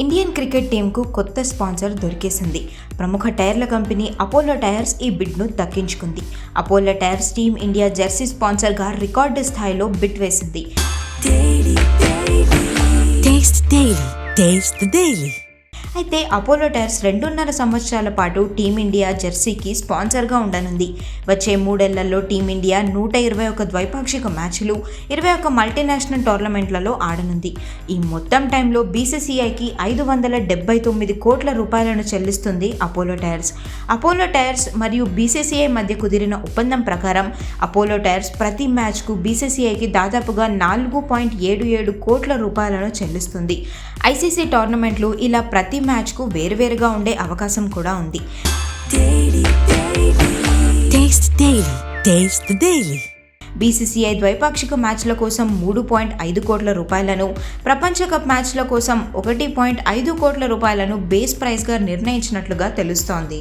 Indian cricket టీంకు కొత్త sponsor దొరికేసింది. ప్రముఖ టైర్ల company Apollo tyres ఈ బిడ్ను దక్కించుకుంది. Apollo tyres team India jersey స్పాన్సర్గా record స్థాయిలో బిడ్ వేసింది. అయితే అపోలో టైర్స్ రెండున్నర సంవత్సరాల పాటు టీమిండియా జెర్సీకి స్పాన్సర్గా ఉండనుంది. వచ్చే మూడేళ్ళలో టీమిండియా నూట ఇరవై ఒక ద్వైపాక్షిక మ్యాచ్లు ఇరవై ఒక మల్టీనేషనల్ టోర్నమెంట్లలో ఆడనుంది. ఈ మొత్తం టైంలో బీసీసీఐకి ఐదు వందల డెబ్బై తొమ్మిది కోట్ల రూపాయలను చెల్లిస్తుంది అపోలో టైర్స్. అపోలో టైర్స్ మరియు బీసీసీఐ మధ్య కుదిరిన ఒప్పందం ప్రకారం అపోలో టైర్స్ ప్రతి మ్యాచ్కు బీసీసీఐకి దాదాపుగా నాలుగు పాయింట్ ఏడు ఏడు కోట్ల రూపాయలను చెల్లిస్తుంది. ఐసీసీ టోర్నమెంట్లు ఇలా ప్రతి మ్యాచ్కు వేరువేరుగా ఉండే అవకాశం కూడా ఉంది. బీసీసీఐ ద్వైపాక్షిక మ్యాచ్ల కోసం మూడు పాయింట్ ఐదు కోట్ల రూపాయలను ప్రపంచ కప్ మ్యాచ్ల కోసం ఒకటి పాయింట్ ఐదు కోట్ల రూపాయలను బేస్ ప్రైజ్గా నిర్ణయించినట్లుగా తెలుస్తోంది.